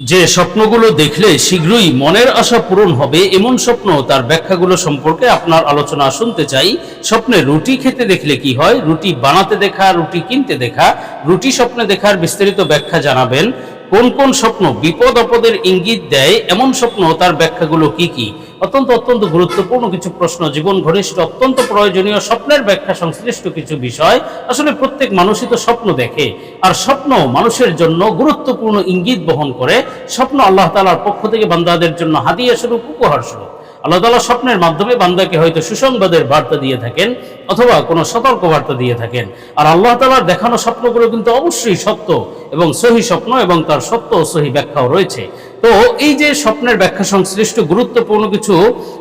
যে স্বপ্নগুলো দেখলে শীঘ্রই মনের আশা পূরণ হবে, এমন স্বপ্ন তার ব্যাখ্যাগুলো সম্পর্কে আপনার আলোচনা শুনতে চাই। স্বপ্নে রুটি খেতে দেখলে কি হয়? রুটি বানাতে দেখা, রুটি কিনতে দেখা, রুটি স্বপ্নে দেখার বিস্তারিত ব্যাখ্যা জানাবেন। কোন কোন স্বপ্ন বিপদ আপদের ইঙ্গিত দেয়, এমন স্বপ্ন, তার ব্যাখ্যাগুলো কি কি? অত্যন্ত অত্যন্ত গুরুত্বপূর্ণ কিছু প্রশ্ন। জীবন ঘনিষ্ঠ, অত্যন্ত প্রয়োজনীয় স্বপ্নের ব্যাখ্যা, সংশ্লিষ্ট কিছু বিষয়। আসলে প্রত্যেক মানুষই তো স্বপ্ন দেখে। আর স্বপ্ন মানুষের জন্য গুরুত্বপূর্ণ ইঙ্গিত বহন করে। স্বপ্ন আল্লাহ তালার পক্ষ থেকে বান্দাদের জন্য হাদিয়া স্বরূপ, উপহার স্বরূপ। আল্লাহ তালা স্বপ্নের মাধ্যমে বান্দাকে হয়তো সুসংবাদের বার্তা দিয়ে থাকেন অথবা কোনো সতর্ক বার্তা দিয়ে থাকেন। আর আল্লাহ তালার দেখানো স্বপ্নগুলো কিন্তু অবশ্যই সত্য এবং সহি স্বপ্ন এবং তার সত্য ও সহি ব্যাখ্যাও রয়েছে। তো এই যে স্বপ্নের ব্যাখ্যা সংশ্লিষ্ট গুরুত্বপূর্ণ কিছু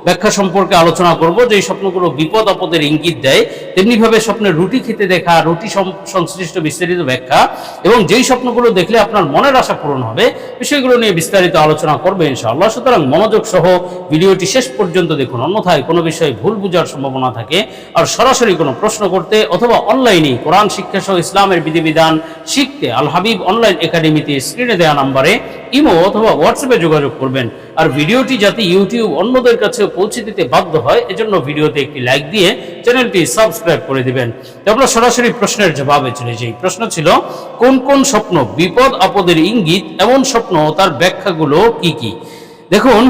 ব্যাখ্যা সম্পর্কে আলোচনা করব যে স্বপ্নগুলো বিপদ আপদের ইঙ্গিত দেয়, তেমনিভাবে স্বপ্নের রুটি খেতে দেখা, রুটি সংশ্লিষ্ট বিস্তারিত ব্যাখ্যা এবং যেই স্বপ্নগুলো দেখলে আপনার মনের আশা পূরণ হবে, বিষয়গুলো নিয়ে বিস্তারিত আলোচনা করবে ইনশাআল্লাহ। সুতরাং মনোযোগ সহ ভিডিওটি শেষ পর্যন্ত দেখুন, অন্যথায় কোনো বিষয়ে ভুল বোঝার সম্ভাবনা থাকে। আর সরাসরি কোনো প্রশ্ন করতে অথবা অনলাইনে কোরআন শিক্ষা সহ ইসলামের বিধিবিধান শিখতে আল হাবিব অনলাইন একাডেমিতে স্ক্রিনে দেওয়া নাম্বারে ইমো অথবা হোয়াটসঅ্যাপে যোগাযোগ করবেন। আর ভিডিওটি যাতে ইউটিউব অন্যদের কাছে পৌঁছে দিতে বাধ্য হয়, এজন্য ভিডিওতে একটি লাইক দিয়ে চ্যানেলটি সাবস্ক্রাইব করে দিবেন। তো আমরা সরাসরি প্রশ্নের জবাবে চলে যাই। প্রশ্ন ছিল, কোন কোন স্বপ্ন বিপদ আপদের ইঙ্গিত, এমন স্বপ্ন তার ব্যাখ্যাগুলো কি কি? দেখুন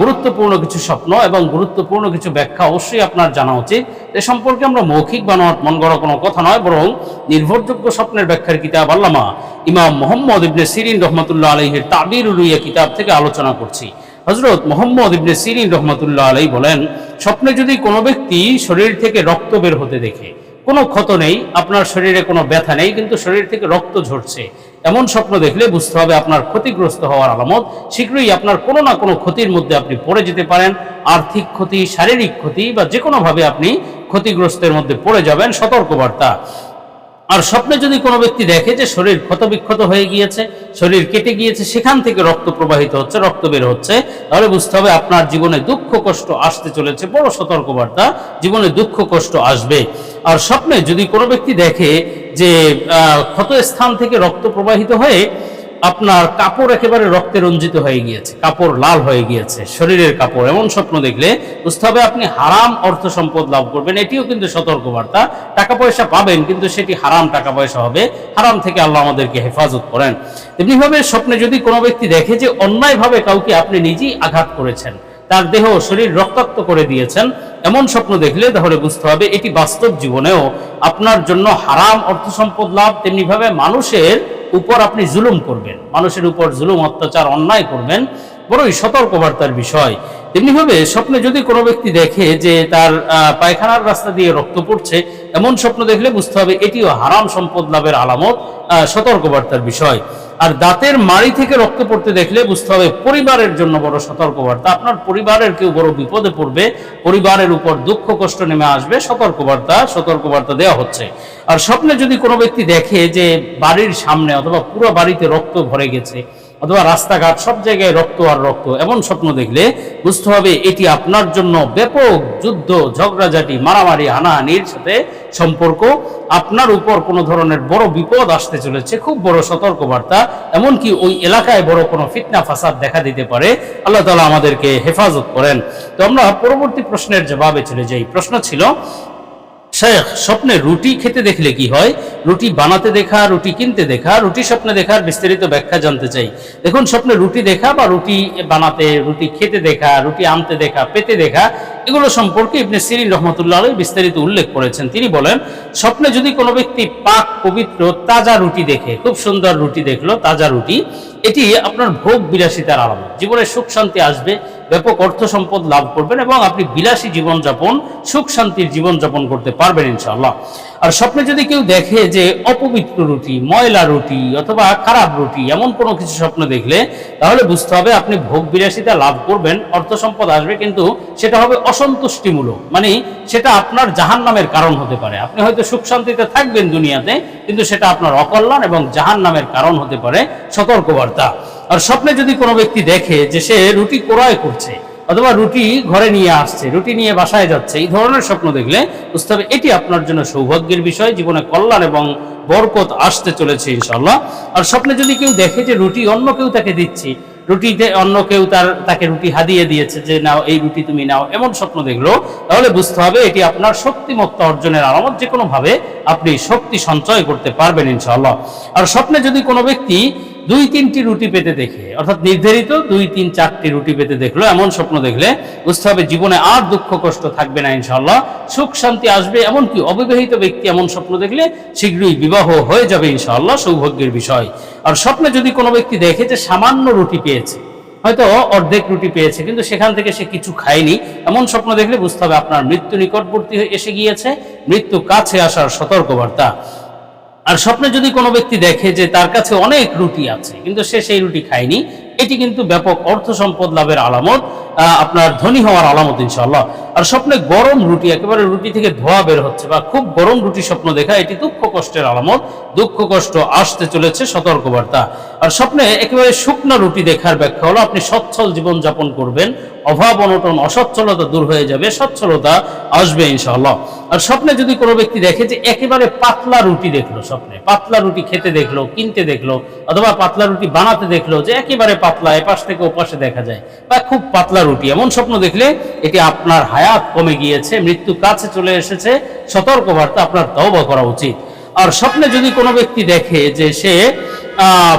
গুরুত্বপূর্ণ কিছু স্বপ্ন এবং গুরুত্বপূর্ণ কিছু ব্যাখ্যা অবশ্যই আপনার জানা উচিত। এ সম্পর্কে আমরা মৌখিক বানোয়াট মন গড়া কোনো কথা নয়, বরং নির্ভরযোগ্য স্বপ্নের ব্যাখ্যার কিতাব আল্লামা ইমাম মোহাম্মদ ইবনে সিরিন রহমতুল্লাহ আলহের তাবির উলুইয়া কিতাব থেকে আলোচনা করছি। হজরত মোহাম্মদ ইবনে সিরিন রহমতুল্লাহ আলাই বলেন, স্বপ্নে যদি কোনো ব্যক্তি শরীর থেকে রক্ত বের হতে দেখে কোনো ক্ষত নেই, আপনার শরীরে কোনো ব্যথা নেই, কিন্তু শরীর থেকে রক্ত ঝরছে। এমন স্বপ্ন দেখলে বুঝতে হবে আপনার ক্ষতিগ্রস্ত হওয়ার আলামত। শীঘ্রই আপনার কোনো না কোনো ক্ষতির মধ্যে আপনি পড়ে যেতে পারেন। আর্থিক ক্ষতি, শারীরিক ক্ষতি বা যে কোনোভাবে আপনি ক্ষতিগ্রস্তের মধ্যে পড়ে যাবেন, সতর্কবার্তা। আর স্বপ্নে যদি কোনো ব্যক্তি দেখে যে শরীর ক্ষতবিক্ষত হয়ে গিয়েছে, শরীর কেটে গিয়েছে, সেখান থেকে রক্ত প্রবাহিত হচ্ছে, রক্ত বের হচ্ছে, তাহলে বুঝতে হবে আপনার জীবনে দুঃখ, কষ্ট আসতে চলেছে। বড় সতর্কবার্তা, জীবনে দুঃখ, কষ্ট আসবে। আর স্বপ্নে যদি কোনো ব্যক্তি দেখে যে ক্ষত স্থান থেকে রক্ত প্রবাহিত হয়ে আপনার কাপড় একেবারে রক্তে রঞ্জিত হয়ে গিয়েছে, কাপড় লাল হয়ে গিয়েছে, শরীরের কাপড়, এমন স্বপ্ন দেখলে বুঝতে হবে আপনি হারাম অর্থ সম্পদ লাভ করবেন, এটিও কিন্তু সতর্কবার্তা। টাকা পয়সা পাবেন, কিন্তু সেটি হারাম টাকা পয়সা হবে, হারাম থেকে আল্লাহ আমাদেরকে হেফাজত করেন। তেমনিভাবে স্বপ্নে যদি কোনো ব্যক্তি দেখে যে, অন্যায়ভাবে কাউকে আপনি নিজেই আঘাত করেছেন তার দেহ শরীর রক্তাক্ত করে দিয়েছেন। এমন স্বপ্ন দেখলে তাহলে বুঝতে হবে এটি বাস্তব জীবনেও আপনার জন্য হারাম অর্থ সম্পদ লাভ। তেমনিভাবে মানুষের উপর আপনি জুলুম করবেন। মানুষের উপর জুলুম, অত্যাচার, অন্যায় করবেন। বড়ই সতর্কবার্তার বিষয়। তেমনিভাবে স্বপ্নে যদি কোনো ব্যক্তি দেখে যে তার পায়খানার রাস্তা দিয়ে রক্ত পড়ছে, এমন স্বপ্ন দেখলে বুঝতে হবে এটিও হারাম সম্পদ লাভের আলামত। সতর্কবার্তার বিষয়। আর দাঁতের মাড়ি থেকে রক্ত পড়তে দেখলে বুঝতে হবে পরিবারের জন্য বড় সতর্কবার্তা। আপনার পরিবারের কেউ বড় বিপদে পড়বে, পরিবারের উপর দুঃখ, কষ্ট নেমে আসবে, সতর্কবার্তা সতর্কবার্তা দেওয়া হচ্ছে। আর স্বপ্নে যদি কোনো ব্যক্তি দেখে যে বাড়ির সামনে অথবা পুরো বাড়িতে রক্ত ভরে গেছে অথবা রাস্তাঘাট, সব জায়গায় রক্ত আর রক্ত। এমন স্বপ্ন দেখলে বুঝতে হবে এটি আপনার জন্য ব্যাপক যুদ্ধ, ঝগড়াঝাটি, মারামারি, হানাহানির সাথে সম্পর্ক। আপনার উপর কোনো ধরনের বড় বিপদ আসতে চলেছে, খুব বড় সতর্কবার্তা। এমনকি ওই এলাকায় বড় কোনো ফিতনা, ফাসাদ দেখা দিতে পারে। আল্লাহ তালা আমাদেরকে হেফাজত করেন। তো আমরা পরবর্তী প্রশ্নের জবাবে চলে যাই। প্রশ্ন ছিল শেখ স্বপ্নে রুটি খেতে দেখলে কি হয়? রুটি বানাতে দেখা, রুটি কিনতে দেখা, রুটি স্বপ্নে দেখার বিস্তারিত ব্যাখ্যা জানতে চাই। দেখুন, স্বপ্নে রুটি দেখা বা রুটি বানাতে, রুটি খেতে দেখা, রুটি আনতে দেখা, পেতে দেখা এগুলো সম্পর্কে ইবনে সিরিন রহমতুল্লাহ আলাই বিস্তারিত উল্লেখ করেছেন। তিনি বলেন, স্বপ্নে যদি কোনো ব্যক্তি পাক, পবিত্র, তাজা রুটি দেখে, খুব সুন্দর রুটি দেখল, তাজা রুটি, এটি আপনার ভোগ বিলাসিতার আলামত। জীবনে সুখ শান্তি আসবে, ব্যাপক অর্থ সম্পদ লাভ করবেন এবং আপনি বিলাসী জীবনযাপন, সুখ শান্তির জীবনযাপন করতে পারবেন ইনশাআল্লাহ। আর স্বপ্নে যদি কেউ দেখে যে অপবিত্র রুটি, ময়লা রুটি অথবা খারাপ রুটি, এমন কোনো কিছু স্বপ্ন দেখলে, তাহলে বুঝতে হবে আপনি ভোগ বিলাসিতা লাভ করবেন, অর্থ সম্পদ আসবে, কিন্তু সেটা হবে অসন্তুষ্টিমূলক। মানে সেটা আপনার জাহান নামের কারণ হতে পারে। আপনি হয়তো সুখ শান্তিতে থাকবেন দুনিয়াতে, কিন্তু সেটা আপনার অকল্যাণ এবং জাহান নামের কারণ হতে পারে সতর্কবার্তা। আর স্বপ্নে যদি কোনো ব্যক্তি দেখে যে সে রুটি ক্রয় করছে, অথবা রুটি ঘরে নিয়ে আসছে, রুটি নিয়ে বাসায় যাচ্ছে, এই ধরনের স্বপ্ন দেখলে বুঝতে হবে এটি আপনার জন্য সৌভাগ্যের বিষয়, জীবনে কল্যাণ এবং বরকত আসতে চলেছে ইনশাল্লাহ আর স্বপ্নে যদি কেউ দেখে যে রুটি অন্য কেউ তাকে দিচ্ছি রুটিতে অন্য কেউ তার, তাকে রুটি হাদিয়ে দিয়েছে যে, নাও, এই রুটি তুমি নাও। এমন স্বপ্ন দেখল। তাহলে বুঝতে হবে এটি আপনার শক্তিমত্তা অর্জনের আলামত। যে কোনো ভাবে আপনি শক্তি সঞ্চয় করতে পারবেন ইনশাআল্লাহ। আর স্বপ্নে যদি কোনো ব্যক্তি দুই, তিনটি রুটি পেতে দেখে, অর্থাৎ নির্ধারিত দুই, তিন, চারটি রুটি পেতে দেখল, এমন স্বপ্ন দেখলে বুঝতে হবে জীবনে আর দুঃখ, কষ্ট থাকবে না ইনশাআল্লাহ। সুখ, শান্তি আসবে, এমনকি অবিবাহিত ব্যক্তি এমন স্বপ্ন দেখলে শীঘ্রই বিবাহ হয়ে যাবে ইনশাল্লাহ সৌভাগ্যের বিষয়। আর স্বপ্নে যদি কোনো ব্যক্তি দেখে যে সামান্য রুটি পেয়েছে, হয়তো অর্ধেক রুটি পেয়েছে, কিন্তু সেখান থেকে সে কিছু খায়নি, এমন স্বপ্ন দেখলে বুঝতে হবে আপনার মৃত্যু নিকটবর্তী এসে গিয়েছে, মৃত্যু কাছে আসার সতর্কবার্তা। আর স্বপ্নে যদি কোনো ব্যক্তি দেখে যে তার কাছে অনেক রুটি আছে, কিন্তু সে সেই রুটি খায়নি, এটি কিন্তু ব্যাপক অর্থ সম্পদ লাভের আলামত আপনার ধনী হওয়ার আলামত ইনশাল্লাহ আর স্বপ্নে গরম রুটি, একেবারে রুটি থেকে ধোয়া বের হচ্ছে বা খুব গরম রুটি স্বপ্ন দেখা, এটি দুঃখ কষ্টের আলামত, দুঃখ কষ্ট আসতে চলেছে সতর্কবার্তা। আর স্বপ্নে একেবারে শুকনো রুটি দেখার ব্যাখ্যা হলো, আপনি সচ্ছল জীবন যাপন করবেন, অভাব, অনটন, অসচ্ছলতা দূর হয়ে যাবে, সচ্ছলতা আসবে ইনশাআল্লাহ। আর স্বপ্নে যদি কোনো ব্যক্তি দেখে যে একেবারে পাতলা রুটি দেখল স্বপ্নে, পাতলা রুটি খেতে দেখল, কিনতে দেখল, অথবা পাতলা রুটি বানাতে দেখল যে একেবারে পাতলা, এপাশ থেকে ওপাশে দেখা যায়, বা খুব পাতলা রুটি, এমন স্বপ্ন দেখলে এটি আপনার হায়াত কমে গিয়েছে মৃত্যু কাছে চলে এসেছে, সতর্কবার্তা আপনার তওবা করা উচিত। আর স্বপ্নে যদি কোনো ব্যক্তি দেখে যে সে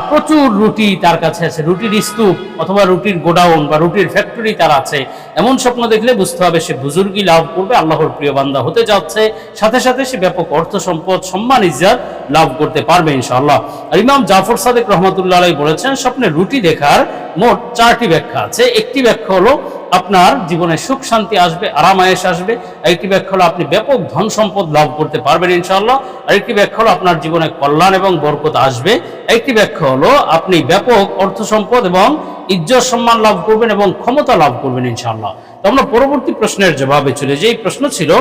প্রচুর রুটি তার কাছে আছে, রুটির স্তূপ অথবা রুটির গোডাউন বা রুটির ফ্যাক্টরি তার আছে। এমন স্বপ্ন দেখলে বুঝতে হবে সে বুজুর্গি লাভ করবে, আল্লাহর প্রিয় বান্দা হতে যাচ্ছে। সাথে সাথে সে ব্যাপক অর্থ সম্পদ, সম্মান, ইজ্জাত লাভ করতে পারবে ইনশাআল্লাহ। আর ইমাম জাফর সাদেক রহমতুল্লাহ বলেছেন, স্বপ্নে রুটি দেখার মোট চারটি ব্যাখ্যা আছে। একটি ব্যাখ্যা হলো, আপনার জীবনে সুখ, শান্তি আসবে আরামায়েশ আসবে। আরেকটি ব্যাখ্যা হলো, আপনি ব্যাপক ধন সম্পদ লাভ করতে পারবেন ইনশাআল্লাহ। আরেকটি ব্যাখ্যা হলো, আপনার জীবনে কল্যাণ এবং বরকত আসবে। একটি ব্যাখ্যা হলো, আপনি ব্যাপক অর্থ সম্পদ এবং ইজ্জত, সম্মান লাভ করবেন এবং ক্ষমতা লাভ করবেন ইনশাআল্লাহ। তো আমরা পরবর্তী প্রশ্নের জবাবে চলে যে প্রশ্ন ছিল,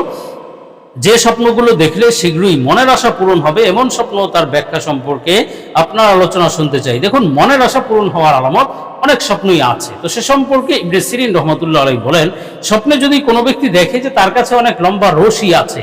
যে স্বপ্নগুলো দেখলে শীঘ্রই মনের আশা পূরণ হবে, এমন স্বপ্ন তার ব্যাখ্যা সম্পর্কে আপনার আলোচনা শুনতে চাই। দেখুন, মনের আশা পূরণ হওয়ার আলামত অনেক স্বপ্নই আছে। তো সে সম্পর্কে ইবনে সিরিন রহমতুল্লাহ আলাই বলেন, স্বপ্নে যদি কোনো ব্যক্তি দেখে যে তার কাছে অনেক লম্বা রশি আছে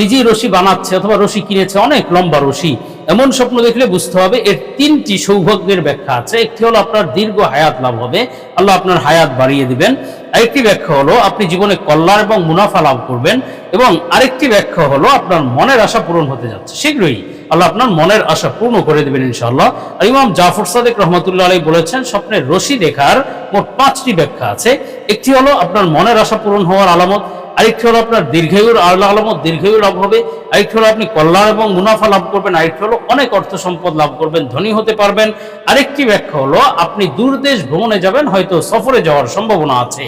নিজেই রশি বানাচ্ছে অথবা রশি কিনেছে, অনেক লম্বা রশি এমন স্বপ্ন দেখলে বুঝতে হবে, এর তিনটি সৌভাগ্যের ব্যাখ্যা আছে। একটি হলো আপনার দীর্ঘ হায়াত লাভ হবে, আল্লাহ আপনার হায়াত বাড়িয়ে দিবেন। আরেকটি ব্যাখ্যা হলো আপনি জীবনে কল্যাণ এবং মুনাফা লাভ করবেন এবং আরেকটি ব্যাখ্যা হলো আপনার মনের আশা পূরণ হতে যাচ্ছে। শীঘ্রই আল্লাহ আপনার মনের আশা পূর্ণ করে দেবেন ইনশাআল্লাহ। ইমাম জাফর সাদেক রহমতুল্লাহ আলাই বলেছেন, স্বপ্নের রশি দেখার মোট পাঁচটি ব্যাখ্যা আছে। একটি হলো আপনার মনের আশা পূরণ হওয়ার আলামত আরেকটি হলো আপনার দীর্ঘায়ুর, আল্লাহ আলমত দীর্ঘায়ু লাভ হবে। আরেকটি হলো আপনি কল্যাণ এবং মুনাফা লাভ করবেন। আরেকটি হলো অনেক অর্থ সম্পদ লাভ করবেন, ধনী হতে পারবেন। আরেকটি ব্যাখ্যা হলো, আপনি দূর দেশ ভ্রমণে যাবেন, হয়তো সফরে যাওয়ার সম্ভাবনা আছে।